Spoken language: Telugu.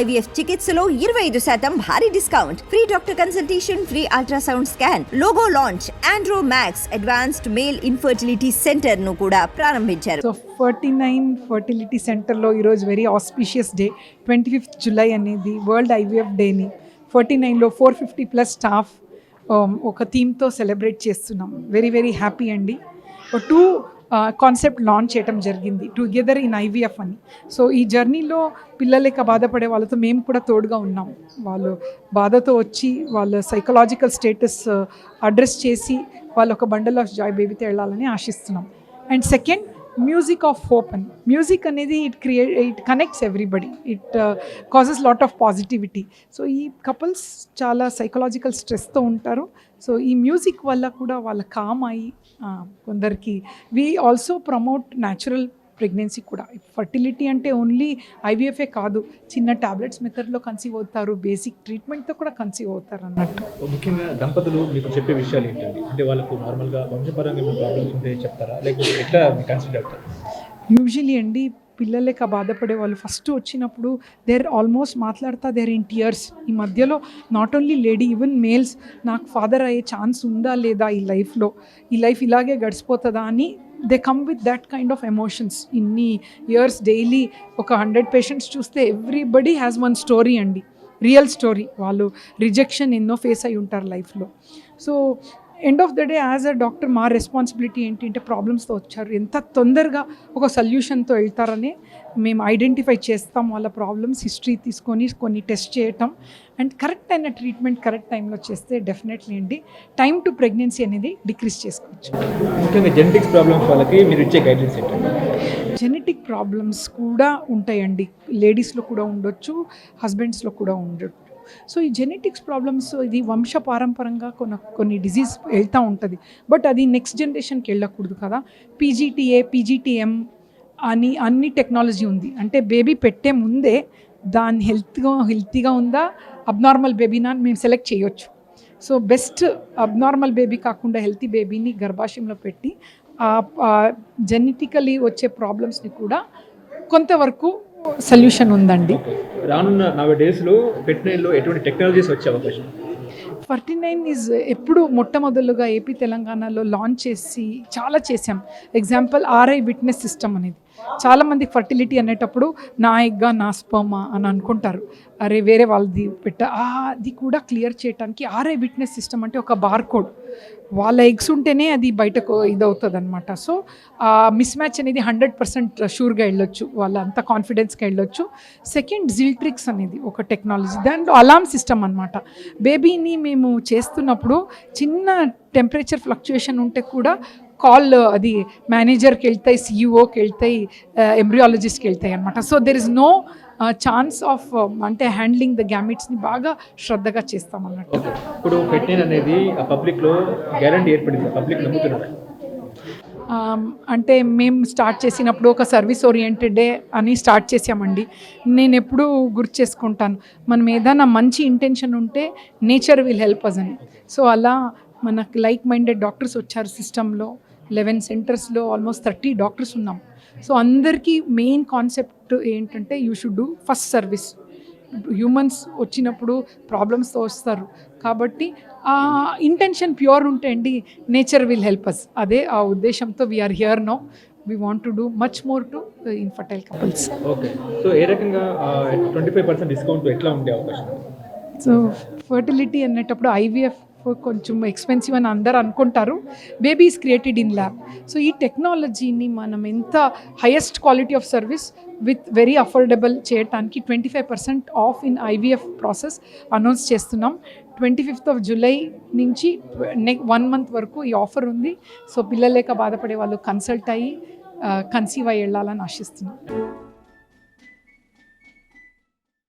ఐవీఎఫ్ చికిత్సలో ఇరవై ఐదు శాతం భారీ discount. Free doctor consultation free ultrasound scan logo launch andro max advanced male infertility సెంటర్ను కూడా ప్రారంభించారు. సో ఫార్టీ నైన్ ఫర్టిలిటీ సెంటర్లో ఈరోజు very auspicious day twenty fifth July అనేది వరల్డ్ ఐవీఎఫ్ డేని ఫార్టీ నైన్లో ఫోర్ ఫిఫ్టీ ప్లస్ స్టాఫ్ ఒక థీమ్తో సెలబ్రేట్ చేస్తున్నాం. వెరీ వెరీ హ్యాపీ అండి. టూ కాన్సెప్ట్ లాంచ్ చేయడం జరిగింది టుగెదర్ ఇన్ ఐవీఎఫ్ అని. సో ఈ జర్నీలో పిల్లలేక బాధపడే వాళ్ళతో మేము కూడా తోడుగా ఉన్నాం. వాళ్ళు బాధతో వచ్చి వాళ్ళ సైకలాజికల్ స్టేటస్ అడ్రస్ చేసి వాళ్ళు ఒక బండల్ ఆఫ్ జాయ్ బేబీతో వెళ్ళాలని ఆశిస్తున్నాం. And second music of hope అని. మ్యూజిక్ అనేది it create it connects everybody it causes lot of positivity so ఈ కపుల్స్ చాలా సైకలాజికల్ స్ట్రెస్తో ఉంటారు. సో ఈ మ్యూజిక్ వల్ల కూడా వాళ్ళ కామ్ అయ్యి కొందరికి we also promote natural pregnancy కూడా. ఫర్టిలిటీ అంటే ఓన్లీ ఐవీఎఫ్ఏ కాదు చిన్న టాబ్లెట్స్ మెథడ్లో కన్సీవ్ అవుతారు బేసిక్ ట్రీట్మెంట్తో కూడా కన్సీవ్ అవుతారు అన్నట్టు. ముఖ్యంగా దంపతులు మీకు చెప్పే విషయాలు ఏంటండి? అంటే వాళ్ళకు నార్మల్గా వంశపరంగా ప్రాబ్లమ్స్ ఉంటే చెప్తారా? లేకపోతే ఎట్లా కన్సిడర్ అవుతారు? యూజువలీ అండి పిల్లలేక బాధపడే వాళ్ళు ఫస్ట్ వచ్చినప్పుడు దేర్ ఆల్మోస్ట్ మాట్లాడతా దేర్ ఇన్ టియర్స్ ఈ మధ్యలో not only lady even males నాకు ఫాదర్ అయ్యే ఛాన్స్ ఉందా లేదా ఈ లైఫ్లో ఈ లైఫ్ ఇలాగే గడిచిపోతుందా అని they come with that kind of emotions ఇన్ని ఇయర్స్ డైలీ ఒక హండ్రెడ్ పేషెంట్స్ చూస్తే ఎవ్రీబడి హ్యాస్ వన్ స్టోరీ అండి. రియల్ స్టోరీ వాళ్ళు రిజెక్షన్ ఎన్నో ఫేస్ అయి ఉంటారు లైఫ్లో so end of the day as a doctor మా రెస్పాన్సిబిలిటీ ఏంటి? అంటే ప్రాబ్లమ్స్తో వచ్చారు. ఎంత తొందరగా ఒక సొల్యూషన్తో వెళ్తారని మేము ఐడెంటిఫై చేస్తాం వాళ్ళ ప్రాబ్లమ్స్ హిస్టరీ తీసుకొని కొన్ని టెస్ట్ చేయటం. అండ్ కరెక్ట్ అయిన ట్రీట్మెంట్ కరెక్ట్ టైంలో చేస్తే డెఫినెట్లీ అండి. టైం టు ప్రెగ్నెన్సీ అనేది డిక్రీస్ చేసుకోవచ్చు. ముఖ్యంగా జెనెటిక్స్ ప్రాబ్లమ్స్ వాళ్ళకి మీరు ఇచ్చే ఏంటండి జెనెటిక్ ప్రాబ్లమ్స్ కూడా ఉంటాయండి. లేడీస్లో కూడా ఉండొచ్చు హస్బెండ్స్లో కూడా ఉండొచ్చు. సో ఈ జెనెటిక్స్ ప్రాబ్లమ్స్ ఇది వంశ పారంపరంగా కొన్ని కొన్ని డిజీజ్ వెళ్తూ ఉంటుంది. బట్ అది నెక్స్ట్ జనరేషన్కి వెళ్ళకూడదు కదా. పీజీటీఏ పీజీటీఎం అని అన్ని టెక్నాలజీ ఉంది. అంటే బేబీ పెట్టే ముందే దాని హెల్త్గా హెల్తీగా ఉందా? అబ్నార్మల్ బేబీనా మేము సెలెక్ట్ చేయొచ్చు. సో బెస్ట్ అబ్నార్మల్ బేబీ కాకుండా హెల్తీ బేబీని గర్భాశయంలో పెట్టి జెనెటికలీ వచ్చే ప్రాబ్లమ్స్ని కూడా కొంతవరకు సొల్యూషన్ ఉందండి. రానున్న నలభై డేస్లో పెట్టినలో ఎటువంటి టెక్నాలజీస్ వచ్చే అవకాశం? ఫార్టీ నైన్ ఈజ్ ఎప్పుడు మొట్టమొదలుగా ఏపీ తెలంగాణలో లాంచ్ చేసి చాలా చేసాం ఎగ్జాంపుల్ ఆర్ఐ విట్నెస్ సిస్టమ్ అనేది. చాలామంది ఫర్టిలిటీ అనేటప్పుడు నా ఎగ్గా నా స్పర్మా అని అనుకుంటారు. అరే వేరే వాళ్ళది పెట్ట. అది కూడా క్లియర్ చేయడానికి ఆర్ఐ విట్నెస్ సిస్టమ్ అంటే ఒక బార్ కోడ్ వాళ్ళ ఎగ్స్ ఉంటేనే అది బయటకు ఇదవుతుంది అనమాట సో ఆ మిస్ మ్యాచ్ అనేది హండ్రెడ్ పర్సెంట్ షూర్గా వెళ్ళొచ్చు. వాళ్ళ అంత కాన్ఫిడెన్స్గా వెళ్ళొచ్చు. సెకండ్ జిల్ట్రిక్స్ అనేది ఒక టెక్నాలజీ దాంట్లో అలామ్ సిస్టమ్ అనమాట బేబీని మేము చేస్తున్నప్పుడు చిన్న టెంపరేచర్ ఫ్లక్చుయేషన్ ఉంటే కూడా కాల్ అది మేనేజర్కి వెళ్తాయి సీఈఓకి వెళ్తాయి ఎంబ్రియాలజిస్ట్కి వెళ్తాయి అనమాట so there is no chance of అంటే హ్యాండ్లింగ్ ద గ్యామిట్స్ని బాగా శ్రద్ధగా చేస్తాం అన్నట్టు ఓకే. ఇప్పుడు పెట్టిన అనేది పబ్లిక్లో గ్యారంటీ ఏర్పడింది. పబ్లిక్ నమ్ముతున్నారు? అంటే మేము స్టార్ట్ చేసినప్పుడు ఒక సర్వీస్ ఓరియంటెడే అని స్టార్ట్ చేసామండి నేను ఎప్పుడూ గుర్తు చేసుకుంటాను. మనం ఏదైనా మంచి ఇంటెన్షన్ ఉంటే నేచర్ విల్ హెల్ప్ అస్ అని. సో అలా మనకు లైక్ మైండెడ్ డాక్టర్స్ వచ్చారు సిస్టంలో లెవెన్ సెంటర్స్లో ఆల్మోస్ట్ థర్టీ డాక్టర్స్ ఉన్నాం. సో అందరికీ మెయిన్ కాన్సెప్ట్ ఏంటంటే you should do first service. Humans వచ్చినప్పుడు ప్రాబ్లమ్స్తో వస్తారు. కాబట్టి ఆ ఇంటెన్షన్ ప్యూర్ ఉంటే అండి నేచర్ విల్ హెల్ప్ అస్ అదే ఆ ఉద్దేశంతో we are here no we want to do much more to infertile couples okay so ఏ రకంగా ట్వంటీ ఫైవ్ పర్సెంట్ డిస్కౌంట్ ఎట్లా ఉండే అవకాశం? సో ఫర్టిలిటీ అనేటప్పుడు ఐవీఎఫ్ కొంచెం ఎక్స్పెన్సివ్ అని అందరు అనుకుంటారు. Baby is created in lab so ఈ టెక్నాలజీని మనం ఎంత highest quality of service with very affordable చేయటానికి twenty five percent off in IVF process announce చేస్తున్నాం. ట్వంటీ ఫిఫ్త్ ఆఫ్ జూలై నుంచి నెక్ వన్ మంత్ వరకు ఈ ఆఫర్ ఉంది. సో పిల్లలేక బాధపడే వాళ్ళు కన్సల్ట్ అయ్యి కన్సీవ్ అయ్యి వెళ్ళాలని ఆశిస్తున్నాం.